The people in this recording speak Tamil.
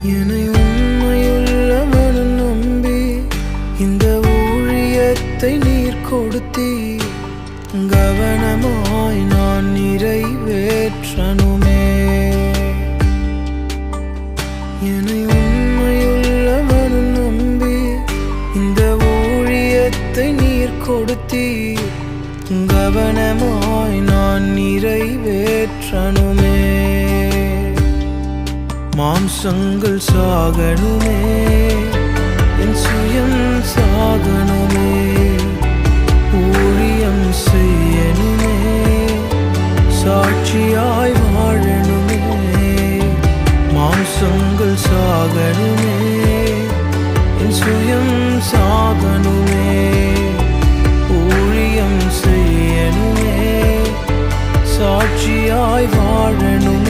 என்னை உண்மையுள்ள மனம் நம்பி இந்த ஊழியத்தை நீர் கொடுத்தீ கவனமாய் நான் நிறைவேற்றனுமே என்னை உண்மையுள்ள மனம் நம்பி இந்த ஊழியத்தை நீர் கொடுத்தீ கவனமாய் நான் நிறைவேற்றனுமே மாம்சங்கள் சாகணுமே. என் சுயம் சாகணுமே. ஊழியம் செய்யணுமே. சாட்சியாய் வாழணுமே. மாம்சங்கள் சாகணுமே. என் சுயம் சாகணுமே. ஊழியம் செய்யணுமே. சாட்சியாய் வாழணுமே.